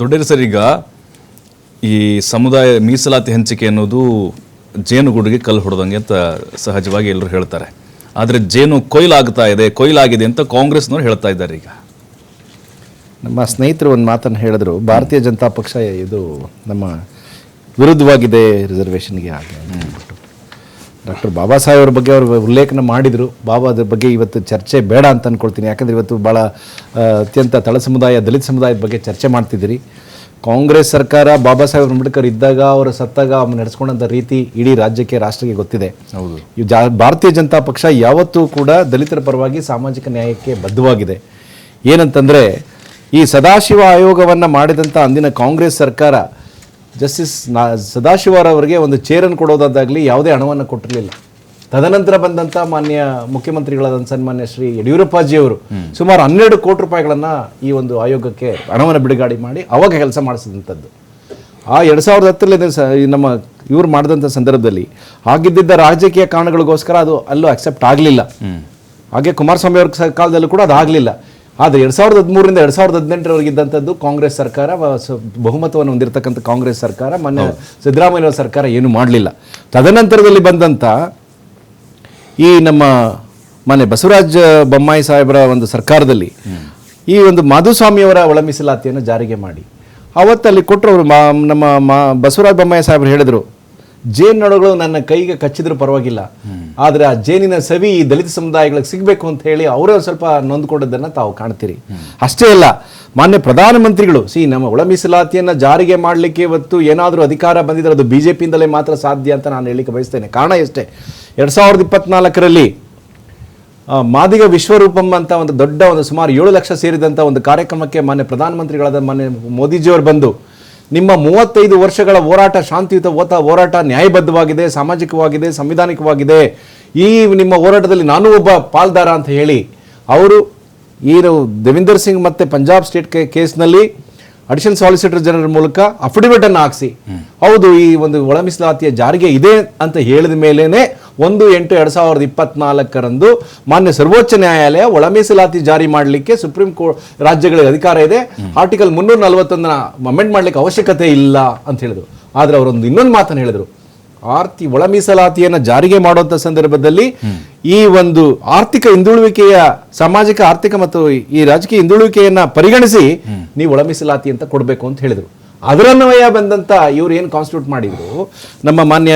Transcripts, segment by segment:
Dodderi sir ಈಗ ಈ ಸಮುದಾಯ ಮೀಸಲಾತಿ ಹಂಚಿಕೆ ಅನ್ನೋದು ಜೇನುಗೂಡಿಗೆ ಕಲ್ಲು ಹೊಡೆದಂಗೆ ಅಂತ ಸಹಜವಾಗಿ ಎಲ್ಲರೂ ಹೇಳ್ತಾರೆ. ಆದರೆ ಜೇನು ಕೊಯ್ಲಾಗ್ತಾ ಇದೆ ಕೊಯ್ಲಾಗಿದೆ ಅಂತ ಕಾಂಗ್ರೆಸ್ನವ್ರು ಹೇಳ್ತಾ ಇದ್ದಾರೆ ಈಗ. ನಮ್ಮ ಸ್ನೇಹಿತರು ಒಂದು ಮಾತನ್ನು ಹೇಳಿದ್ರು ಭಾರತೀಯ ಜನತಾ ಪಕ್ಷ ಇದು ನಮ್ಮ ವಿರುದ್ಧವಾಗಿದೆ ರಿಸರ್ವೇಷನ್ಗೆ ಆಗಿ ಡಾಕ್ಟರ್ ಬಾಬಾ ಸಾಹೇಬ್ ಅವ್ರ ಬಗ್ಗೆ ಅವರು ಉಲ್ಲೇಖನ ಮಾಡಿದರು. ಬಾಬಾ ಅದ್ರ ಬಗ್ಗೆ ಇವತ್ತು ಚರ್ಚೆ ಬೇಡ ಅಂತ ಅಂದ್ಕೊಳ್ತೀನಿ ಯಾಕಂದರೆ ಇವತ್ತು ಭಾಳ ಅತ್ಯಂತ ತಳ ಸಮುದಾಯ ದಲಿತ ಸಮುದಾಯದ ಬಗ್ಗೆ ಚರ್ಚೆ ಮಾಡ್ತಿದ್ದೀರಿ. ಕಾಂಗ್ರೆಸ್ ಸರ್ಕಾರ ಬಾಬಾ ಸಾಹೇಬ್ ಅಂಬೇಡ್ಕರ್ ಇದ್ದಾಗ ಅವರು ಸತ್ತಾಗ ಅವ್ನು ನಡೆಸ್ಕೊಂಡಂಥ ರೀತಿ ಇಡೀ ರಾಜ್ಯಕ್ಕೆ ರಾಷ್ಟ್ರಕ್ಕೆ ಗೊತ್ತಿದೆ. ಹೌದು. ಈ ಜಾ ಭಾರತೀಯ ಜನತಾ ಪಕ್ಷ ಯಾವತ್ತೂ ಕೂಡ ದಲಿತರ ಪರವಾಗಿ ಸಾಮಾಜಿಕ ನ್ಯಾಯಕ್ಕೆ ಬದ್ಧವಾಗಿದೆ. ಏನಂತಂದರೆ ಈ ಸದಾಶಿವ ಆಯೋಗವನ್ನು ಮಾಡಿದಂಥ ಅಂದಿನ ಕಾಂಗ್ರೆಸ್ ಸರ್ಕಾರ ಜಸ್ಟಿಸ್ ನಾ ಸದಾಶಿವರವರಿಗೆ ಒಂದು ಚೇರನ್ನು ಕೊಡೋದಾದಾಗಲಿ ಯಾವುದೇ ಹಣವನ್ನು ಕೊಟ್ಟಿರಲಿಲ್ಲ. ತದನಂತರ ಬಂದಂಥ ಮಾನ್ಯ ಮುಖ್ಯಮಂತ್ರಿಗಳಾದಂಥ ಸನ್ಮಾನ್ಯ ಶ್ರೀ ಯಡಿಯೂರಪ್ಪಾಜಿಯವರು ಸುಮಾರು ಹನ್ನೆರಡು ಕೋಟಿ ರೂಪಾಯಿಗಳನ್ನು ಈ ಒಂದು ಆಯೋಗಕ್ಕೆ ಹಣವನ್ನು ಬಿಡುಗಡೆ ಮಾಡಿ ಅವಾಗ ಕೆಲಸ ಮಾಡಿಸಿದಂಥದ್ದು ಆ ಎರಡು ಸಾವಿರದ ಹತ್ತರಲ್ಲಿ ನಮ್ಮ ಇವ್ರು ಮಾಡಿದಂಥ ಸಂದರ್ಭದಲ್ಲಿ ಆಗಿದ್ದ ರಾಜಕೀಯ ಕಾರಣಗಳಿಗೋಸ್ಕರ ಅದು ಅಲ್ಲೂ ಅಕ್ಸೆಪ್ಟ್ ಆಗಲಿಲ್ಲ. ಹಾಗೆ ಕುಮಾರಸ್ವಾಮಿ ಅವ್ರ ಕಾಲದಲ್ಲೂ ಕೂಡ ಅದು ಆಗಲಿಲ್ಲ ಆದರೆ ಎರಡು ಸಾವಿರದ ಹದಿಮೂರರಿಂದ ಎರಡು ಸಾವಿರದ ಹದಿನೆಂಟರವರೆಗಿದ್ದಂಥದ್ದು ಕಾಂಗ್ರೆಸ್ ಸರ್ಕಾರ ಬಹುಮತವನ್ನು ಹೊಂದಿರತಕ್ಕಂಥ ಕಾಂಗ್ರೆಸ್ ಸರ್ಕಾರ ಮೊನ್ನೆ ಸಿದ್ದರಾಮಯ್ಯ ಸರ್ಕಾರ ಏನು ಮಾಡಲಿಲ್ಲ. ತದನಂತರದಲ್ಲಿ ಬಂದಂಥ ಈ ನಮ್ಮ ಮೊನ್ನೆ ಬಸವರಾಜ ಬೊಮ್ಮಾಯಿ ಸಾಹೇಬರ ಒಂದು ಸರ್ಕಾರದಲ್ಲಿ ಈ ಒಂದು ಮಾಧುಸ್ವಾಮಿಯವರ ಒಳ ಮೀಸಲಾತಿಯನ್ನು ಜಾರಿಗೆ ಮಾಡಿ. ಅವತ್ತಲ್ಲಿ ಕೊಟ್ಟರು ಅವರು ಮಾ ನಮ್ಮ ಮಾ ಬಸವರಾಜ ಬೊಮ್ಮಾಯಿ ಸಾಹೇಬರು ಹೇಳಿದರು ಜೇನುನೊಣಗಳು ನನ್ನ ಕೈಗೆ ಕಚ್ಚಿದ್ರು ಪರವಾಗಿಲ್ಲ. ಆದರೆ ಆ ಜೇನಿನ ಸವಿ ಈ ದಲಿತ ಸಮುದಾಯಗಳಿಗೆ ಸಿಗಬೇಕು ಅಂತ ಹೇಳಿ ಅವರೇ ಸ್ವಲ್ಪ ನೊಂದ್ಕೊಂಡದ್ದನ್ನು ತಾವು ಕಾಣ್ತೀರಿ. ಅಷ್ಟೇ ಅಲ್ಲ, ಮಾನ್ಯ ಪ್ರಧಾನಮಂತ್ರಿಗಳು, ಸಿ, ನಮ್ಮ ಒಳ ಮೀಸಲಾತಿಯನ್ನು ಜಾರಿಗೆ ಮಾಡಲಿಕ್ಕೆ ಇವತ್ತು ಏನಾದರೂ ಅಧಿಕಾರ ಬಂದಿದ್ರೆ ಅದು ಬಿ ಜೆ ಪಿಯಿಂದಲೇ ಮಾತ್ರ ಸಾಧ್ಯ ಅಂತ ನಾನು ಹೇಳಲಿಕ್ಕೆ ಬಯಸ್ತೇನೆ. ಕಾರಣ ಎಷ್ಟೇ, ಎರಡು ಸಾವಿರದ ಇಪ್ಪತ್ನಾಲ್ಕರಲ್ಲಿ ಮಾದಿಗ ವಿಶ್ವರೂಪಂ ಅಂತ ಒಂದು ದೊಡ್ಡ ಒಂದು ಸುಮಾರು ಏಳು ಲಕ್ಷ ಸೇರಿದಂಥ ಒಂದು ಕಾರ್ಯಕ್ರಮಕ್ಕೆ ಮಾನ್ಯ ಪ್ರಧಾನಮಂತ್ರಿಗಳಾದ ಮಾನ್ಯ ಮೋದಿಜಿಯವರು ಬಂದು ನಿಮ್ಮ ಮೂವತ್ತೈದು ವರ್ಷಗಳ ಹೋರಾಟ ಶಾಂತಿಯುತ ಓತ ಹೋರಾಟ ನ್ಯಾಯಬದ್ಧವಾಗಿದೆ ಸಾಮಾಜಿಕವಾಗಿದೆ ಸಂವಿಧಾನಿಕವಾಗಿದೆ. ಈ ನಿಮ್ಮ ಹೋರಾಟದಲ್ಲಿ ನಾನು ಒಬ್ಬ ಪಾಲ್ದಾರ ಅಂತ ಹೇಳಿ ಅವರು ಏನು ದೇವಿಂದರ್ ಸಿಂಗ್ ಮತ್ತು ಪಂಜಾಬ್ ಸ್ಟೇಟ್ ಕೇಸ್ನಲ್ಲಿ ಅಡಿಷನಲ್ ಸಾಲಿಸಿಟರ್ ಜನರಲ್ ಮೂಲಕ ಅಫಿಡವಿಟನ್ನು ಹಾಕ್ಸಿ ಹೌದು ಈ ಒಂದು ಒಳ ಮೀಸಲಾತಿಯ ಜಾರಿಗೆ ಇದೆ ಅಂತ ಹೇಳಿದ ಮೇಲೇನೆ ಒಂದು ಎಂಟು ಎರಡು ಸಾವಿರದ ಇಪ್ಪತ್ನಾಲ್ಕರಂದು ಮಾನ್ಯ ಸರ್ವೋಚ್ಚ ನ್ಯಾಯಾಲಯ ಒಳ ಮೀಸಲಾತಿ ಜಾರಿ ಮಾಡಲಿಕ್ಕೆ ಸುಪ್ರೀಂ ಕೋರ್ಟ್ ರಾಜ್ಯಗಳಿಗೆ ಅಧಿಕಾರ ಇದೆ. ಆರ್ಟಿಕಲ್ ಮುನ್ನೂರ ನಲವತ್ತೊಂದನ ಅಮೆಂಡ್ ಮಾಡ್ಲಿಕ್ಕೆ ಅವಶ್ಯಕತೆ ಇಲ್ಲ ಅಂತ ಹೇಳಿದ್ರು. ಆದರೆ ಅವರೊಂದು ಇನ್ನೊಂದು ಮಾತನ್ನು ಹೇಳಿದರು. ಆರ್ತಿ ಒಳ ಮೀಸಲಾತಿಯನ್ನು ಜಾರಿಗೆ ಮಾಡುವಂಥ ಸಂದರ್ಭದಲ್ಲಿ ಈ ಒಂದು ಆರ್ಥಿಕ ಹಿಂದುಳುವಿಕೆಯ ಸಾಮಾಜಿಕ, ಆರ್ಥಿಕ ಮತ್ತು ಈ ರಾಜಕೀಯ ಹಿಂದುಳುವಿಕೆಯನ್ನ ಪರಿಗಣಿಸಿ ನೀವು ಒಳ ಮೀಸಲಾತಿ ಅಂತ ಕೊಡಬೇಕು ಅಂತ ಹೇಳಿದರು. ಅದರನ್ವಯ ಬಂದಂತ ಇವರು ಏನು ಕಾನ್ಸ್ಟಿಟ್ಯೂಟ್ ಮಾಡಿದ್ರು? ನಮ್ಮ ಮಾನ್ಯ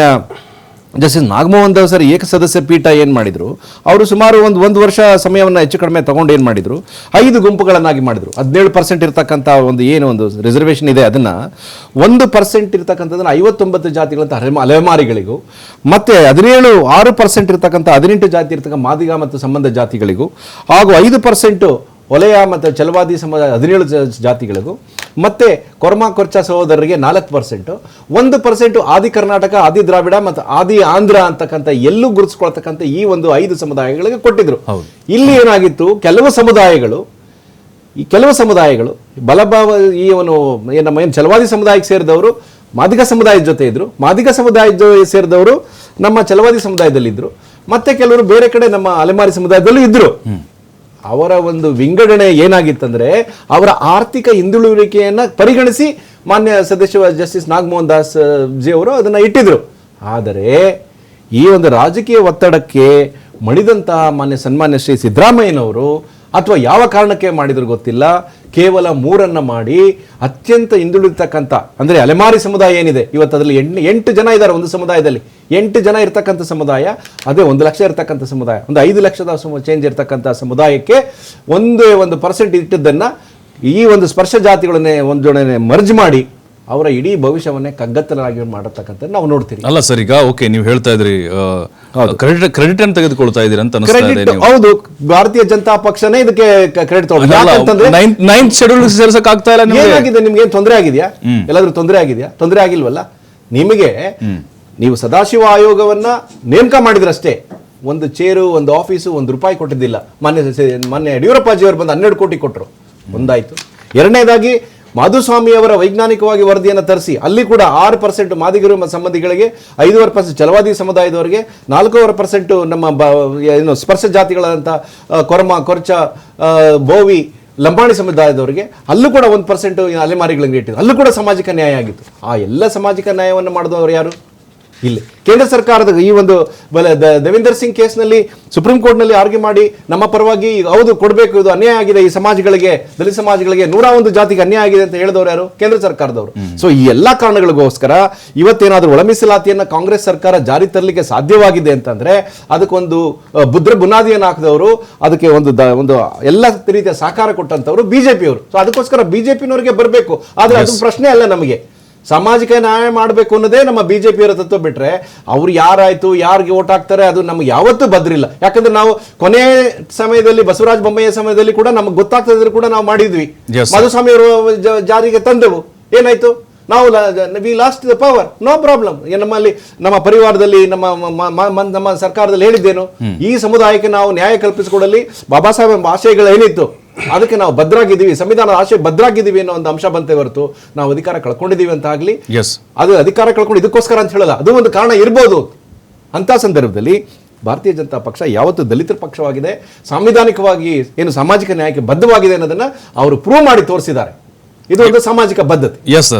ಜಸ್ಟಿಸ್ ನಾಗಮೋಹನ್ ದಾಸ್ ಸರ್ ಏಕ ಸದಸ್ಯ ಪೀಠ ಏನು ಮಾಡಿದರು? ಅವರು ಸುಮಾರು ಒಂದು ಒಂದು ವರ್ಷ ಸಮಯವನ್ನು ಹೆಚ್ಚು ಕಡಿಮೆ ತಗೊಂಡು ಏನು ಮಾಡಿದರು? ಐದು ಗುಂಪುಗಳನ್ನಾಗಿ ಮಾಡಿದರು. ಹದಿನೇಳು ಪರ್ಸೆಂಟ್ ಇರತಕ್ಕಂಥ ಒಂದು ಏನು ಒಂದು ರಿಸರ್ವೇಷನ್ ಇದೆ ಅದನ್ನು. ಒಂದು ಪರ್ಸೆಂಟ್ ಇರತಕ್ಕಂಥದ್ದನ್ನು ಐವತ್ತೊಂಬತ್ತು ಜಾತಿಗಳಂತ ಅಲೆಮ- ಅಲೆಮಾರಿಗಳಿಗೂ, ಮತ್ತು ಹದಿನೇಳು ಆರು ಪರ್ಸೆಂಟ್ ಇರ್ತಕ್ಕಂಥ ಹದಿನೆಂಟು ಜಾತಿ ಇರ್ತಕ್ಕಂಥ ಮಾದಿಗ ಮತ್ತು ಸಂಬಂಧ ಜಾತಿಗಳಿಗೂ, ಹಾಗೂ ಐದು ಪರ್ಸೆಂಟು ಒಲೆಯ ಮತ್ತು ಚಲವಾದಿ ಸಮುದಾಯ ಹದಿನೇಳು ಜಾತಿಗಳಿಗೂ ಮತ್ತೆ ಕೊರ್ಮಾ ಕೊರ್ಚ ಸಹೋದರರಿಗೆ ನಾಲ್ಕು ಪರ್ಸೆಂಟು ಒಂದು ಪರ್ಸೆಂಟು ಆದಿ ಕರ್ನಾಟಕ ಆದಿ ದ್ರಾವಿಡ ಮತ್ತು ಆದಿ ಆಂಧ್ರ ಅಂತಕ್ಕಂಥ ಎಲ್ಲೂ ಗುರುತಿಸ್ಕೊಳ್ತಕ್ಕಂಥ ಈ ಒಂದು ಐದು ಸಮುದಾಯಗಳಿಗೆ ಕೊಟ್ಟಿದ್ರು. ಇಲ್ಲಿ ಏನಾಗಿತ್ತು? ಕೆಲವು ಸಮುದಾಯಗಳು ಈ ಕೆಲವು ಸಮುದಾಯಗಳು ಬಲಭಾವ ಈ ಅವನು ಏನ್ ನಮ್ಮ ಏನು ಚಲವಾದಿ ಸಮುದಾಯಕ್ಕೆ ಸೇರಿದವರು ಮಾದಿಗ ಸಮುದಾಯದ ಜೊತೆ ಇದ್ರು. ಮಾದಿಗ ಸಮುದಾಯದ ಸೇರಿದವರು ನಮ್ಮ ಚಲವಾದಿ ಸಮುದಾಯದಲ್ಲಿದ್ದರು ಮತ್ತೆ ಕೆಲವರು ಬೇರೆ ಕಡೆ ನಮ್ಮ ಅಲೆಮಾರಿ ಸಮುದಾಯದಲ್ಲೂ ಇದ್ರು. ಅವರ ಒಂದು ವಿಂಗಡಣೆ ಏನಾಗಿತ್ತಂದ್ರೆ ಅವರ ಆರ್ಥಿಕ ಹಿಂದುಳುವಿಕೆಯನ್ನ ಪರಿಗಣಿಸಿ ಮಾನ್ಯ ಸದಸ್ಯ ಜಸ್ಟಿಸ್ ನಾಗಮೋಹನ್ ದಾಸ್ ಜಿ ಅವರು ಅದನ್ನ ಇಟ್ಟಿದ್ರು. ಆದರೆ ಈ ಒಂದು ರಾಜಕೀಯ ಒತ್ತಡಕ್ಕೆ ಮಣಿದಂತಹ ಮಾನ್ಯ ಸನ್ಮಾನ್ಯ ಶ್ರೀ ಸಿದ್ದರಾಮಯ್ಯನವರು ಅಥವಾ ಯಾವ ಕಾರಣಕ್ಕೆ ಮಾಡಿದ್ರು ಗೊತ್ತಿಲ್ಲ. ಕೇವಲ ಮೂರನ್ನು ಮಾಡಿ ಅತ್ಯಂತ ಹಿಂದುಳಿತಕ್ಕಂಥ ಅಂದರೆ ಅಲೆಮಾರಿ ಸಮುದಾಯ ಏನಿದೆ, ಇವತ್ತು ಅದರಲ್ಲಿ ಎಂಟು ಎಂಟು ಜನ ಇದ್ದಾರೆ ಒಂದು ಸಮುದಾಯದಲ್ಲಿ. ಎಂಟು ಜನ ಇರ್ತಕ್ಕಂಥ ಸಮುದಾಯ, ಅದೇ ಒಂದು ಲಕ್ಷ ಇರ್ತಕ್ಕಂಥ ಸಮುದಾಯ. ಒಂದು ಐದು ಲಕ್ಷದ ಚೇಂಜ್ ಇರತಕ್ಕಂಥ ಸಮುದಾಯಕ್ಕೆ ಒಂದೇ ಒಂದು ಪರ್ಸೆಂಟ್ ಇಟ್ಟಿದ್ದನ್ನು ಈ ಒಂದು ಸ್ಪರ್ಶ ಜಾತಿಗಳನ್ನೇ ಒಂದು ಜೋಡಣೆ ಮರ್ಜ್ ಮಾಡಿ ಅವರ ಇಡೀ ಭವಿಷ್ಯವನ್ನೇ ಕಗ್ಗತ್ತಲಾಗಿ ಮಾಡತಕ್ಕಂಥ ನಾವು ನೋಡ್ತೀವಿ ಅಲ್ಲ ಸರ್ ಈಗ ಓಕೆ ನೀವು ಹೇಳ್ತಾ ಇದ್ರಿ ಕ್ರೆಡಿಟ್ ಕ್ರೆಡಿಟ್ ಅನ್ನು ತೆಗೆದುಕೊಳ್ತಾ ಇದ್ದೀರಿ ಅಂತ ಹೌದು ಭಾರತೀಯ ಜನತಾ ಪಕ್ಷನೇ ಇದಕ್ಕೆ ಕ್ರೆಡಿಟ್ ನೈನ್ತ್ ಶೆಡ್ಯೂಲ್ ಸೇರ್ಸಕ್ ಆಗ್ತಾ ಇಲ್ಲ ನಿಮ್ಗೆ? ಏನಾಗಿದೆ ನಿಮ್ಗೆ ಏನ್ ತೊಂದರೆ ಆಗಿದೆಯಾ? ಎಲ್ಲಾದ್ರೂ ತೊಂದರೆ ಆಗಿದೆಯಾ? ತೊಂದರೆ ಆಗಿಲ್ವಲ್ಲ? ನಿಮಗೆ ನೀವು ಸದಾಶಿವ ಆಯೋಗವನ್ನ ನೇಮಕ ಮಾಡಿದ್ರಷ್ಟೇ. ಒಂದು ಚೇರು ಒಂದು ಆಫೀಸು ಒಂದು ರೂಪಾಯಿ ಕೊಟ್ಟಿದ್ದಿಲ್ಲ. ಮಾನ್ಯ ಮೊನ್ನೆ ಮಾನ್ಯ ಯಡಿಯೂರಪ್ಪಾಜಿ ಅವರು ಬಂದು ಹನ್ನೆರಡು ಕೋಟಿ ಕೊಟ್ಟರು ಒಂದಾಯ್ತು. ಎರಡನೇದಾಗಿ ಮಾಧುಸ್ವಾಮಿ ಅವರ ವೈಜ್ಞಾನಿಕವಾಗಿ ವರದಿಯನ್ನು ತರಿಸಿ, ಅಲ್ಲಿ ಕೂಡ ಆರು ಪರ್ಸೆಂಟ್ ಮಾದಿಗರು ಸಂಬಂಧಿಗಳಿಗೆ, ಐದೂವರೆ ಪರ್ಸೆಂಟ್ ಚಲವಾದಿ ಸಮುದಾಯದವರಿಗೆ, ನಾಲ್ಕೂವರೆ ಪರ್ಸೆಂಟ್ ನಮ್ಮ ಬ ಏನು ಸ್ಪರ್ಶ ಜಾತಿಗಳಾದಂಥ ಕೊರಮ, ಕೊರ್ಚ ಬೋವಿ, ಲಂಬಾಣಿ ಸಮುದಾಯದವರಿಗೆ, ಅಲ್ಲೂ ಕೂಡ ಒಂದು ಪರ್ಸೆಂಟ್ ಅಲೆಮಾರಿಗಳಿಗೆ ಇಟ್ಟಿದ್ದು ಅಲ್ಲೂ ಕೂಡ ಸಾಮಾಜಿಕ ನ್ಯಾಯ ಆಗಿತ್ತು. ಆ ಎಲ್ಲ ಸಾಮಾಜಿಕ ನ್ಯಾಯವನ್ನು ಮಾಡಿದವರು ಯಾರು? ಇಲ್ಲಿ. ಕೇಂದ್ರ ಸರ್ಕಾರದ ಈ ಒಂದು ದೇವಿಂದರ್ ಸಿಂಗ್ ಕೇಸ್ನಲ್ಲಿ ಸುಪ್ರೀಂ ಕೋರ್ಟ್ನಲ್ಲಿ ಆರ್ಗ್ಯೂ ಮಾಡಿ ನಮ್ಮ ಪರವಾಗಿ ಹೌದು ಕೊಡಬೇಕು ಇದು ಅನ್ಯಾಯ ಆಗಿದೆ ಈ ಸಮಾಜಗಳಿಗೆ ದಲಿತ ಸಮಾಜಗಳಿಗೆ. ನೂರ ಒಂದು ಜಾತಿಗೆ ಅನ್ಯಾಯ ಆಗಿದೆ ಅಂತ ಹೇಳಿದವರು ಯಾರು? ಕೇಂದ್ರ ಸರ್ಕಾರದವರು. ಸೊ ಈ ಎಲ್ಲಾ ಕಾರಣಗಳಿಗೋಸ್ಕರ ಇವತ್ತೇನಾದರೂ ಒಳ ಮೀಸಲಾತಿಯನ್ನ ಕಾಂಗ್ರೆಸ್ ಸರ್ಕಾರ ಜಾರಿ ತರಲಿಕ್ಕೆ ಸಾಧ್ಯವಾಗಿದೆ ಅಂತಂದ್ರೆ ಅದಕ್ಕೊಂದು ಬುದ್ರ ಬುನಾದಿಯನ್ನು ಹಾಕಿದವರು ಅದಕ್ಕೆ ಒಂದು ಒಂದು ಎಲ್ಲ ರೀತಿಯ ಸಹಕಾರ ಕೊಟ್ಟಂತವರು ಬಿಜೆಪಿಯವರು. ಸೊ ಅದಕ್ಕೋಸ್ಕರ ಬಿಜೆಪಿನವರಿಗೆ ಬರಬೇಕು. ಆದ್ರೆ ಅದು ಪ್ರಶ್ನೆ ಅಲ್ಲ ನಮಗೆ. ಸಾಮಾಜಿಕ ನ್ಯಾಯ ಮಾಡಬೇಕು ಅನ್ನೋದೇ ನಮ್ಮ ಬಿಜೆಪಿಯವರ ತತ್ವ ಬಿಟ್ರೆ ಅವ್ರು ಯಾರಾಯ್ತು ಯಾರಿಗೆ ಓಟ್ ಹಾಕ್ತಾರೆ ಅದು ನಮ್ಗೆ ಯಾವತ್ತೂ ಬದ್ರಿಲ್ಲ. ಯಾಕಂದ್ರೆ ನಾವು ಕೊನೆ ಸಮಯದಲ್ಲಿ ಬಸವರಾಜ ಬೊಮ್ಮೆಯ ಸಮಯದಲ್ಲಿ ಕೂಡ ನಮ್ಗೆ ಗೊತ್ತಾಗ್ತದ್ರೆ ಕೂಡ ನಾವು ಮಾಡಿದ್ವಿ. ಮಧುಸ್ವಾಮಿ ಅವರು ಜಾರಿಗೆ ತಂದೆವು. ಏನಾಯ್ತು? ನಾವು we lost the power no problem ನಮ್ಮಲ್ಲಿ ನಮ್ಮ ಪರಿವಾರದಲ್ಲಿ ನಮ್ಮ ನಮ್ಮ ಸರ್ಕಾರದಲ್ಲಿ ಹೇಳಿದ್ದೇನು? ಈ ಸಮುದಾಯಕ್ಕೆ ನಾವು ನ್ಯಾಯ ಕಲ್ಪಿಸಿಕೊಡಲಿ. ಬಾಬಾ ಸಾಹೇಬ್ ಎಂಬ ಆಶಯಗಳು ಏನಿತ್ತು? ಅದಕ್ಕೆ ನಾವು ಭದ್ರಾಗಿದ್ದೀವಿ. ಸಂವಿಧಾನದ ಆಶೆ ಭದ್ರಾಗಿದ್ದೀವಿ ಅನ್ನೋ ಒಂದು ಅಂಶ ಬಂತೆ ಹೊರತು ನಾವು ಅಧಿಕಾರ ಕಳ್ಕೊಂಡಿದ್ದೀವಿ ಅಂತ ಆಗಲಿ ಎಸ್ ಅದು ಅಧಿಕಾರ ಕಳ್ಕೊಂಡು ಇದಕ್ಕೋಸ್ಕರ ಅಂತ ಹೇಳಲ್ಲ. ಅದು ಒಂದು ಕಾರಣ ಇರ್ಬೋದು. ಅಂತ ಸಂದರ್ಭದಲ್ಲಿ ಭಾರತೀಯ ಜನತಾ ಪಕ್ಷ ಯಾವತ್ತು ದಲಿತರ ಪಕ್ಷವಾಗಿದೆ. ಸಾಂವಿಧಾನಿಕವಾಗಿ ಏನು ಸಾಮಾಜಿಕ ನ್ಯಾಯಕ್ಕೆ ಬದ್ಧವಾಗಿದೆ ಅನ್ನೋದನ್ನ ಅವರು ಪ್ರೂವ್ ಮಾಡಿ ತೋರಿಸಿದ್ದಾರೆ. ಇದು ಒಂದು ಸಾಮಾಜಿಕ ಬದ್ಧತೆ. ಎಸ್